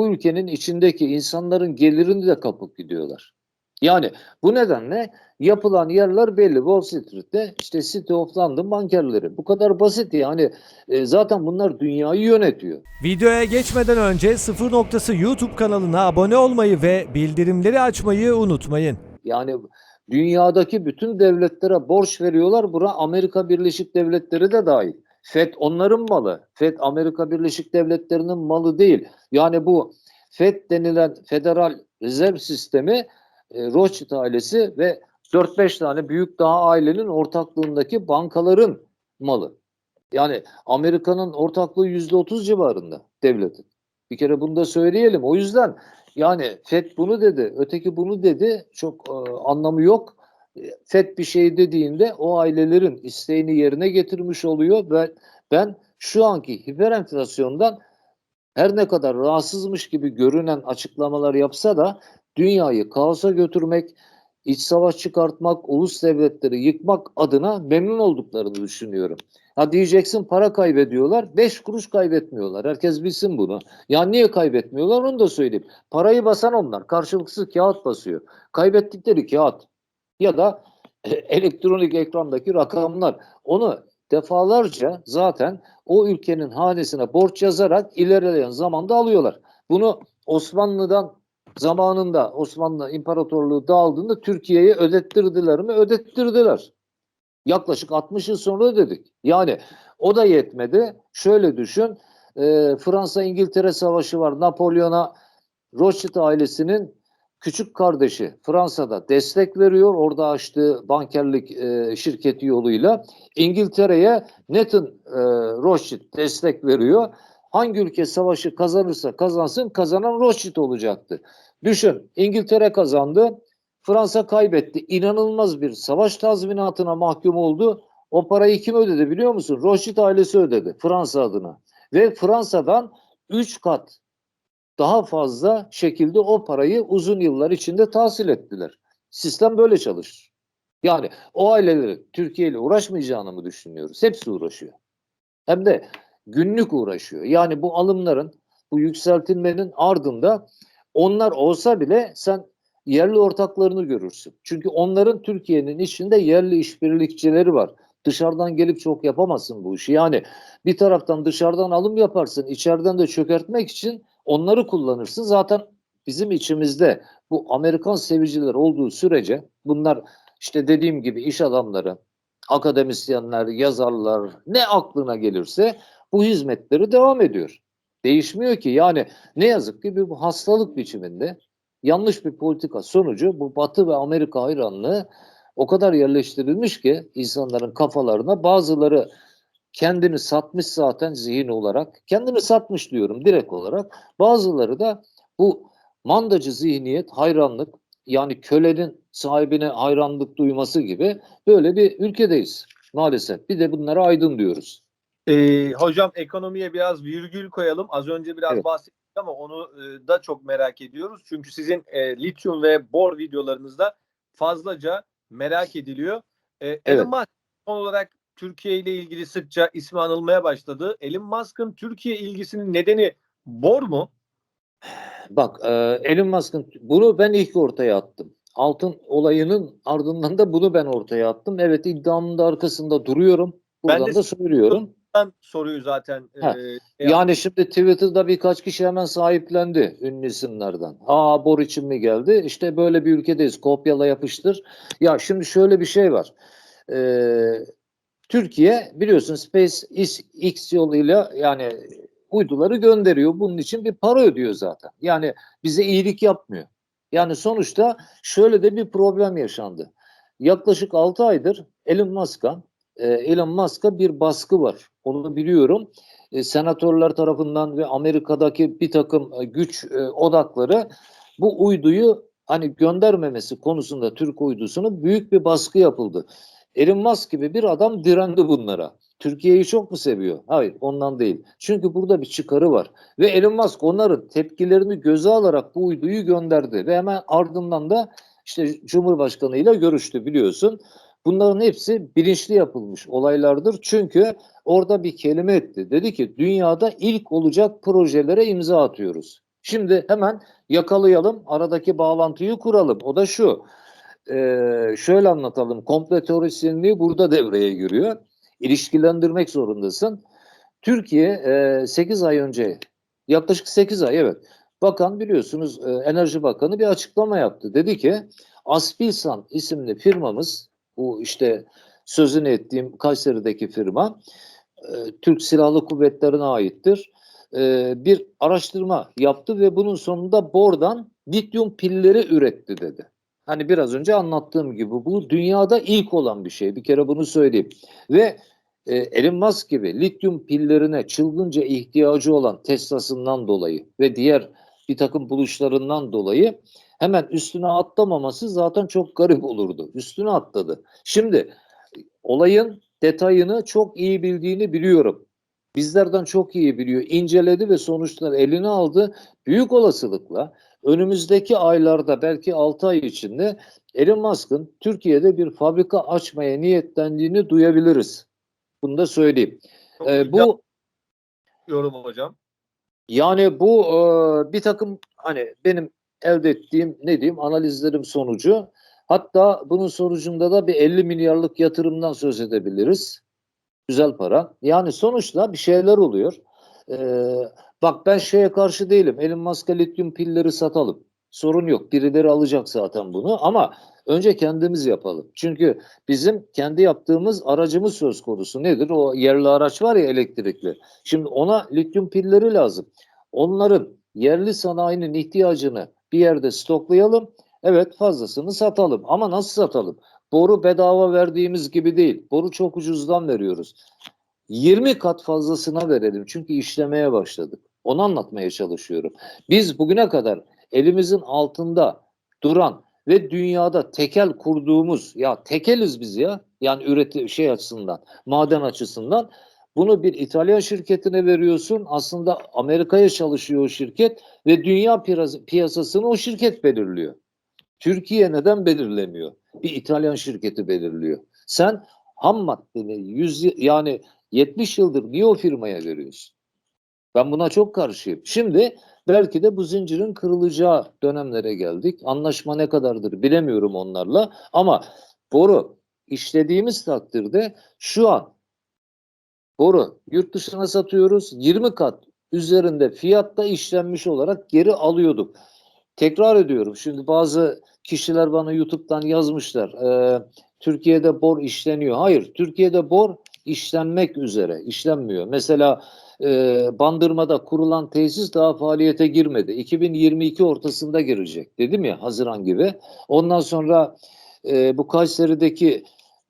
bu ülkenin içindeki insanların gelirini de kapıp gidiyorlar. Yani bu nedenle yapılan yerler belli. Wall Street'te işte City of London bankerleri. Bu kadar basit yani. E, zaten bunlar dünyayı yönetiyor. Videoya geçmeden önce Sıfır Noktası YouTube kanalına abone olmayı ve bildirimleri açmayı unutmayın. Yani dünyadaki bütün devletlere borç veriyorlar. Buna Amerika Birleşik Devletleri de dahil. FED onların malı. FED Amerika Birleşik Devletleri'nin malı değil. Yani bu FED denilen Federal Rezerv Sistemi e, Rothschild ailesi ve 4-5 tane büyük daha ailenin ortaklığındaki bankaların malı. Yani Amerika'nın ortaklığı %30 civarında devletin. Bir kere bunu da söyleyelim. O yüzden yani FED bunu dedi, öteki bunu dedi. Çok e, anlamı yok. FED bir şey dediğinde o ailelerin isteğini yerine getirmiş oluyor ve ben şu anki hiperenflasyondan her ne kadar rahatsızmış gibi görünen açıklamalar yapsa da dünyayı kaosa götürmek, iç savaş çıkartmak, ulus devletleri yıkmak adına memnun olduklarını düşünüyorum. Ha diyeceksin para kaybediyorlar. Beş kuruş kaybetmiyorlar. Herkes bilsin bunu. Ya niye kaybetmiyorlar onu da söyleyeyim. Parayı basan onlar. Karşılıksız kağıt basıyor. Kaybettikleri kağıt ya da elektronik ekrandaki rakamlar. Onu defalarca zaten o ülkenin hanesine borç yazarak ilerleyen zamanda alıyorlar. Bunu Osmanlı'dan zamanında Osmanlı İmparatorluğu dağıldığında Türkiye'ye ödettirdiler mi? Ödettirdiler. Yaklaşık 60 yıl sonra ödedik. Yani o da yetmedi. Şöyle düşün. e, Fransa-İngiltere savaşı var. Napolyon'a Rothschild ailesinin küçük kardeşi Fransa'da destek veriyor. Orada açtığı bankerlik e, şirketi yoluyla. İngiltere'ye Nathan e, Rothschild destek veriyor. Hangi ülke savaşı kazanırsa kazansın kazanan Rothschild olacaktı. Düşün İngiltere kazandı. Fransa kaybetti. İnanılmaz bir savaş tazminatına mahkum oldu. O parayı kim ödedi biliyor musun? Rothschild ailesi ödedi Fransa adına. Ve Fransa'dan 3 kat daha fazla şekilde o parayı uzun yıllar içinde tahsil ettiler. Sistem böyle çalışır. Yani o aileleri Türkiye ile uğraşmayacağını mı düşünüyoruz? Hepsi uğraşıyor. Hem de günlük uğraşıyor. Yani bu alımların, bu yükseltilmenin ardında onlar olsa bile sen yerli ortaklarını görürsün. Çünkü onların Türkiye'nin içinde yerli işbirlikçileri var. Dışarıdan gelip çok yapamazsın bu işi. Yani bir taraftan dışarıdan alım yaparsın, içeriden de çökertmek için onları kullanırsın. Zaten bizim içimizde bu Amerikan seviciler olduğu sürece bunlar işte dediğim gibi iş adamları, akademisyenler, yazarlar ne aklına gelirse bu hizmetleri devam ediyor. Değişmiyor ki. Yani ne yazık ki bir bu hastalık biçiminde yanlış bir politika sonucu bu Batı ve Amerika hayranlığı o kadar yerleştirilmiş ki insanların kafalarına bazıları kendini satmış zaten zihin olarak. Kendini satmış diyorum direkt olarak. Bazıları da bu mandacı zihniyet, hayranlık yani kölenin sahibine hayranlık duyması gibi böyle bir ülkedeyiz maalesef. Bir de bunlara aydın diyoruz. Ee, hocam ekonomiye biraz virgül koyalım. Az önce biraz Evet. bahsettik ama onu e, da çok merak ediyoruz. Çünkü sizin e, lityum ve bor videolarınızda fazlaca merak ediliyor. E, Evet. Elon Musk son olarak Türkiye ile ilgili sıkça ismi anılmaya başladı. Elon Musk'ın Türkiye ilgisinin nedeni bor mu? Bak e, Elon Musk'ın bunu ben ilk ortaya attım. Altın olayının ardından da bunu ben ortaya attım. Evet iddiamın da arkasında duruyorum. Ben Buradan de- da söylüyorum. Ben soruyu zaten e, Ha, şey Yani şimdi Twitter'da birkaç kişi hemen sahiplendi ünlü isimlerden. Aa bor için mi geldi? İşte böyle bir ülkedeyiz. Kopyala yapıştır. Ya şimdi şöyle bir şey var. Ee, Türkiye biliyorsun SpaceX yoluyla yani uyduları gönderiyor. Bunun için bir para ödüyor zaten. Yani bize iyilik yapmıyor. Yani sonuçta şöyle de bir problem yaşandı. Yaklaşık 6 aydır Elon Musk'a e, Elon Musk'a bir baskı var. Onu biliyorum. E, senatörler tarafından ve Amerika'daki bir takım e, güç odakları bu uyduyu hani göndermemesi konusunda Türk uydusunu büyük bir baskı yapıldı. Elon Musk gibi bir adam direndi bunlara. Türkiye'yi çok mu seviyor? Hayır, ondan değil. Çünkü burada bir çıkarı var. Ve Elon Musk onların tepkilerini göze alarak bu uyduyu gönderdi. Ve hemen ardından da işte Cumhurbaşkanı ile görüştü biliyorsun. Bunların hepsi bilinçli yapılmış olaylardır. Çünkü orada bir kelime etti. Dedi ki dünyada ilk olacak projelere imza atıyoruz. Şimdi hemen yakalayalım, aradaki bağlantıyı kuralım. O da şu, ee, şöyle anlatalım, komple teorisyenliği burada devreye giriyor. İlişkilendirmek zorundasın. Türkiye e, 8 ay önce, yaklaşık 8 ay evet, bakan biliyorsunuz e, Enerji Bakanı bir açıklama yaptı. Dedi ki Aspilsan isimli firmamız, bu işte sözünü ettiğim Kayseri'deki firma, e, Türk Silahlı Kuvvetleri'ne aittir. E, bir araştırma yaptı ve bunun sonunda bordan lityum pilleri üretti dedi. Hani biraz önce anlattığım gibi bu dünyada ilk olan bir şey. Bir kere bunu söyleyeyim. Ve e, Elon Musk gibi lityum pillerine çılgınca ihtiyacı olan Tesla'sından dolayı ve diğer bir takım buluşlarından dolayı hemen üstüne atlamaması zaten çok garip olurdu. Üstüne atladı. Şimdi olayın detayını çok iyi bildiğini biliyorum. Bizlerden çok iyi biliyor. İnceledi ve sonuçları eline aldı. Büyük olasılıkla önümüzdeki aylarda belki 6 ay içinde Elon Musk'ın Türkiye'de bir fabrika açmaya niyetlendiğini duyabiliriz. Bunu da söyleyeyim. Çok Ee, bu yorum hocam. yani bu e, bir takım hani benim elde ettiğim ne diyeyim analizlerim sonucu hatta bunun sonucunda da bir 50 milyarlık yatırımdan söz edebiliriz. Güzel para. Yani sonuçta bir şeyler oluyor. Ee, bak ben şeye karşı değilim. Elon Musk'a lityum pilleri satalım. Sorun yok. Birileri alacak zaten bunu ama önce kendimiz yapalım. Çünkü bizim kendi yaptığımız aracımız söz konusu. Nedir? O yerli araç var ya elektrikli. Şimdi ona lityum pilleri lazım. Onların yerli sanayinin ihtiyacını bir yerde stoklayalım. Evet fazlasını satalım. Ama nasıl satalım? Boru bedava verdiğimiz gibi değil. Boru çok ucuzdan veriyoruz. 20 kat fazlasına verelim. Çünkü işlemeye başladık. Onu anlatmaya çalışıyorum. Biz bugüne kadar elimizin altında duran ve dünyada tekel kurduğumuz ya tekeliz biz ya yani üretim şey açısından maden açısından bunu bir İtalyan şirketine veriyorsun aslında Amerika'ya çalışıyor o şirket ve dünya piyas- piyasasını o şirket belirliyor. Türkiye neden belirlemiyor? Bir İtalyan şirketi belirliyor. Sen ham maddeni 100 y- yani 70 yıldır niye o firmaya veriyorsun? Ben buna çok karşıyım. Şimdi belki de bu zincirin kırılacağı dönemlere geldik. Anlaşma ne kadardır bilemiyorum onlarla ama boru işlediğimiz takdirde şu an boru yurt dışına satıyoruz 20 kat üzerinde fiyatta işlenmiş olarak geri alıyorduk. Tekrar ediyorum. Şimdi bazı kişiler bana YouTube'dan yazmışlar. Ee, Türkiye'de bor işleniyor. Hayır, Türkiye'de bor işlenmek üzere, işlenmiyor. Mesela e, Bandırma'da kurulan tesis daha faaliyete girmedi. 2022 ortasında girecek. Dedim ya Haziran gibi. Ondan sonra e, bu Kayseri'deki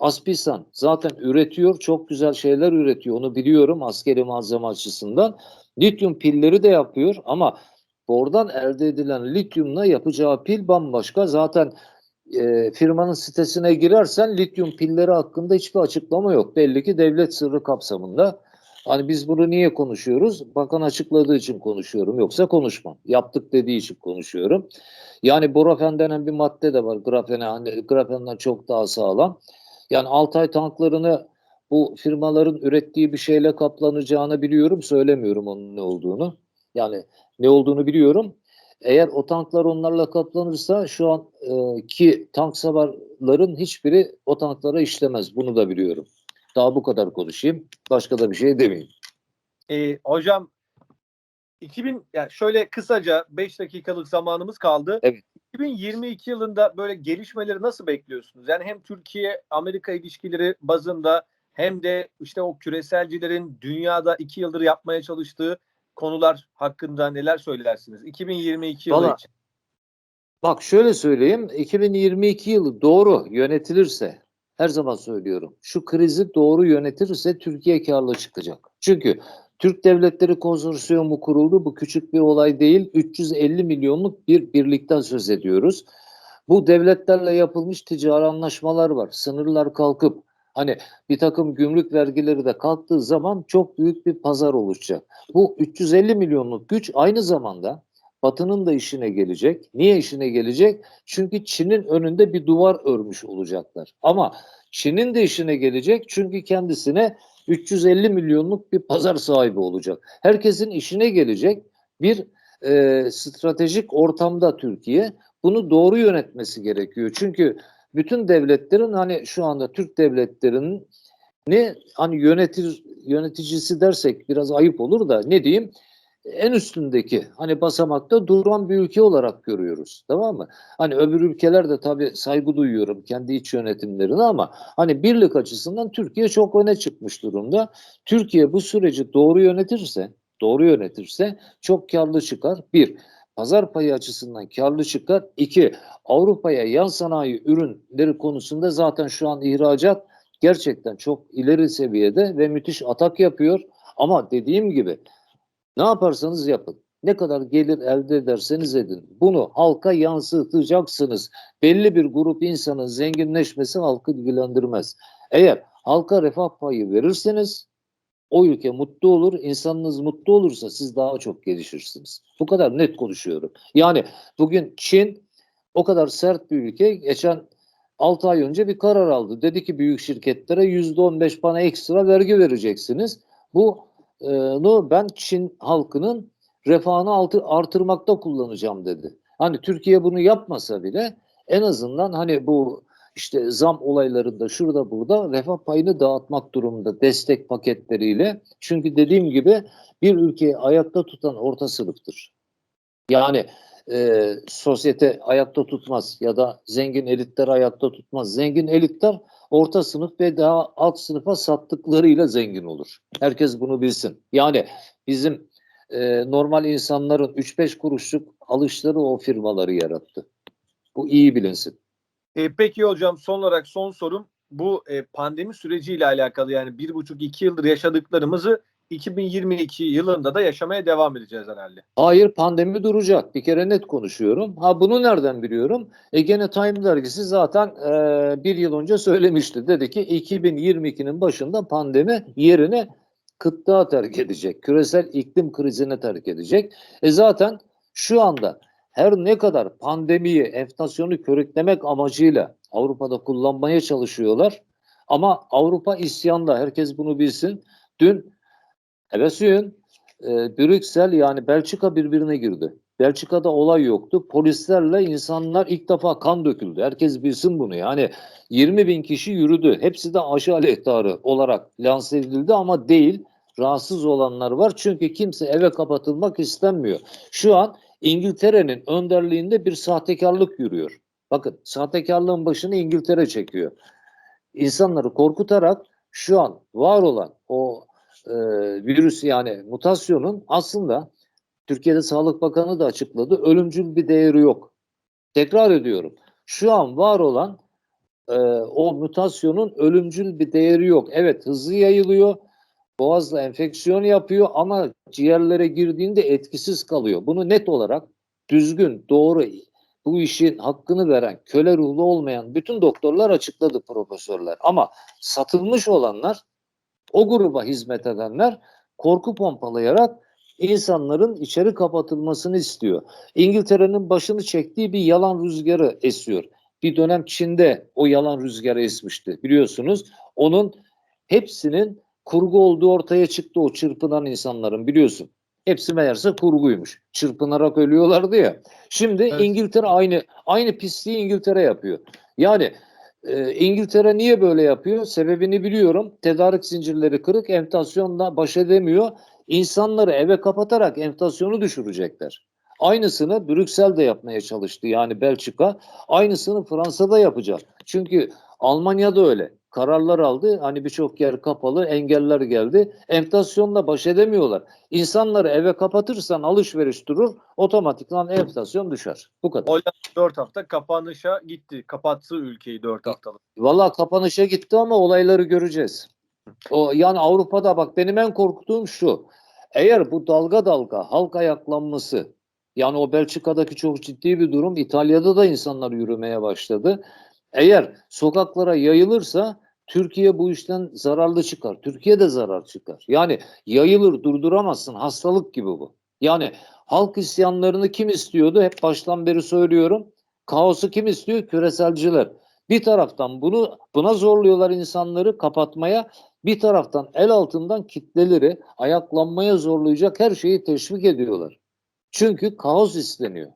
Aspisan zaten üretiyor. Çok güzel şeyler üretiyor. Onu biliyorum askeri malzeme açısından. Lityum pilleri de yapıyor ama Oradan elde edilen lityumla yapacağı pil bambaşka. Zaten e, firmanın sitesine girersen lityum pilleri hakkında hiçbir açıklama yok. Belli ki devlet sırrı kapsamında. Hani biz bunu niye konuşuyoruz? Bakan açıkladığı için konuşuyorum. Yoksa konuşmam. Yaptık dediği için konuşuyorum. Yani borafen denen bir madde de var. Grafene, hani grafenden çok daha sağlam. Yani Altay tanklarını bu firmaların ürettiği bir şeyle kaplanacağını biliyorum. Söylemiyorum onun ne olduğunu. Yani ne olduğunu biliyorum. Eğer o tanklar onlarla kaplanırsa şu an e, tank savarların hiçbiri o tanklara işlemez. Bunu da biliyorum. Daha bu kadar konuşayım. Başka da bir şey demeyeyim. Ee, hocam 2000 yani şöyle kısaca 5 dakikalık zamanımız kaldı. Evet. 2022 yılında böyle gelişmeleri nasıl bekliyorsunuz? Yani hem Türkiye Amerika ilişkileri bazında hem de işte o küreselcilerin dünyada iki yıldır yapmaya çalıştığı konular hakkında neler söylersiniz? 2022 yılı Valla- için. Bak şöyle söyleyeyim. 2022 yılı doğru yönetilirse her zaman söylüyorum. Şu krizi doğru yönetilirse Türkiye karlı çıkacak. Çünkü Türk Devletleri Konsorsiyumu kuruldu. Bu küçük bir olay değil. 350 milyonluk bir birlikten söz ediyoruz. Bu devletlerle yapılmış ticari anlaşmalar var. Sınırlar kalkıp hani bir takım gümrük vergileri de kalktığı zaman çok büyük bir pazar oluşacak. Bu 350 milyonluk güç aynı zamanda Batı'nın da işine gelecek. Niye işine gelecek? Çünkü Çin'in önünde bir duvar örmüş olacaklar. Ama Çin'in de işine gelecek çünkü kendisine 350 milyonluk bir pazar sahibi olacak. Herkesin işine gelecek bir e, stratejik ortamda Türkiye bunu doğru yönetmesi gerekiyor. Çünkü bütün devletlerin hani şu anda Türk devletlerinin ne hani yönetir yöneticisi dersek biraz ayıp olur da ne diyeyim en üstündeki hani basamakta duran bir ülke olarak görüyoruz. Tamam mı? Hani öbür ülkeler de tabii saygı duyuyorum kendi iç yönetimlerine ama hani birlik açısından Türkiye çok öne çıkmış durumda. Türkiye bu süreci doğru yönetirse, doğru yönetirse çok karlı çıkar. Bir, pazar payı açısından karlı çıkar. İki, Avrupa'ya yan sanayi ürünleri konusunda zaten şu an ihracat gerçekten çok ileri seviyede ve müthiş atak yapıyor. Ama dediğim gibi ne yaparsanız yapın. Ne kadar gelir elde ederseniz edin. Bunu halka yansıtacaksınız. Belli bir grup insanın zenginleşmesi halkı ilgilendirmez. Eğer halka refah payı verirseniz o ülke mutlu olur. insanınız mutlu olursa siz daha çok gelişirsiniz. Bu kadar net konuşuyorum. Yani bugün Çin o kadar sert bir ülke. Geçen 6 ay önce bir karar aldı. Dedi ki büyük şirketlere %15 bana ekstra vergi vereceksiniz. Bu ben Çin halkının refahını artırmakta kullanacağım dedi. Hani Türkiye bunu yapmasa bile en azından hani bu işte zam olaylarında şurada burada refah payını dağıtmak durumunda destek paketleriyle. Çünkü dediğim gibi bir ülkeyi ayakta tutan orta sınıftır. Yani e, sosyete ayakta tutmaz ya da zengin elitler ayakta tutmaz. Zengin elitler orta sınıf ve daha alt sınıfa sattıklarıyla zengin olur. Herkes bunu bilsin. Yani bizim e, normal insanların 3-5 kuruşluk alışları o firmaları yarattı. Bu iyi bilinsin. E, peki hocam son olarak son sorum bu e, pandemi süreciyle alakalı yani bir buçuk iki yıldır yaşadıklarımızı 2022 yılında da yaşamaya devam edeceğiz herhalde. Hayır pandemi duracak. Bir kere net konuşuyorum. Ha bunu nereden biliyorum? E gene Time dergisi zaten e, bir yıl önce söylemişti. Dedi ki 2022'nin başında pandemi yerine kıtlığa terk edecek. Küresel iklim krizine terk edecek. E zaten şu anda her ne kadar pandemiyi, enflasyonu körüklemek amacıyla Avrupa'da kullanmaya çalışıyorlar. Ama Avrupa isyanda. Herkes bunu bilsin. Dün Evesiyün e, Brüksel yani Belçika birbirine girdi. Belçika'da olay yoktu. Polislerle insanlar ilk defa kan döküldü. Herkes bilsin bunu. Yani 20 bin kişi yürüdü. Hepsi de aşı aleyhtarı olarak lanse edildi ama değil. Rahatsız olanlar var. Çünkü kimse eve kapatılmak istenmiyor. Şu an İngiltere'nin önderliğinde bir sahtekarlık yürüyor. Bakın sahtekarlığın başını İngiltere çekiyor. İnsanları korkutarak şu an var olan o e, virüs yani mutasyonun aslında Türkiye'de Sağlık Bakanı da açıkladı. Ölümcül bir değeri yok. Tekrar ediyorum. Şu an var olan e, o mutasyonun ölümcül bir değeri yok. Evet hızlı yayılıyor. Boğazla enfeksiyon yapıyor ama ciğerlere girdiğinde etkisiz kalıyor. Bunu net olarak düzgün, doğru bu işin hakkını veren, köle ruhlu olmayan bütün doktorlar açıkladı profesörler. Ama satılmış olanlar o gruba hizmet edenler korku pompalayarak insanların içeri kapatılmasını istiyor. İngiltere'nin başını çektiği bir yalan rüzgarı esiyor. Bir dönem Çin'de o yalan rüzgarı esmişti biliyorsunuz. Onun hepsinin kurgu olduğu ortaya çıktı o çırpınan insanların biliyorsun. Hepsi meğerse kurguymuş. Çırpınarak ölüyorlardı ya. Şimdi Evet. İngiltere aynı aynı pisliği İngiltere yapıyor. Yani ee, İngiltere niye böyle yapıyor? Sebebini biliyorum. Tedarik zincirleri kırık, enflasyonla baş edemiyor. İnsanları eve kapatarak enflasyonu düşürecekler. Aynısını Brüksel'de yapmaya çalıştı yani Belçika. Aynısını Fransa'da yapacak. Çünkü Almanya'da öyle. Kararlar aldı. Hani birçok yer kapalı, engeller geldi. Enflasyonla baş edemiyorlar. İnsanları eve kapatırsan alışveriş durur, otomatikman enflasyon düşer. Bu kadar. Hollanda 4 hafta kapanışa gitti. Kapattı ülkeyi 4 haftalık. Valla kapanışa gitti ama olayları göreceğiz. O yani Avrupa'da bak benim en korktuğum şu. Eğer bu dalga dalga halk ayaklanması yani o Belçika'daki çok ciddi bir durum İtalya'da da insanlar yürümeye başladı. Eğer sokaklara yayılırsa Türkiye bu işten zararlı çıkar. Türkiye de zarar çıkar. Yani yayılır durduramazsın. Hastalık gibi bu. Yani halk isyanlarını kim istiyordu? Hep baştan beri söylüyorum. Kaosu kim istiyor? Küreselciler. Bir taraftan bunu buna zorluyorlar insanları kapatmaya. Bir taraftan el altından kitleleri ayaklanmaya zorlayacak her şeyi teşvik ediyorlar. Çünkü kaos isteniyor.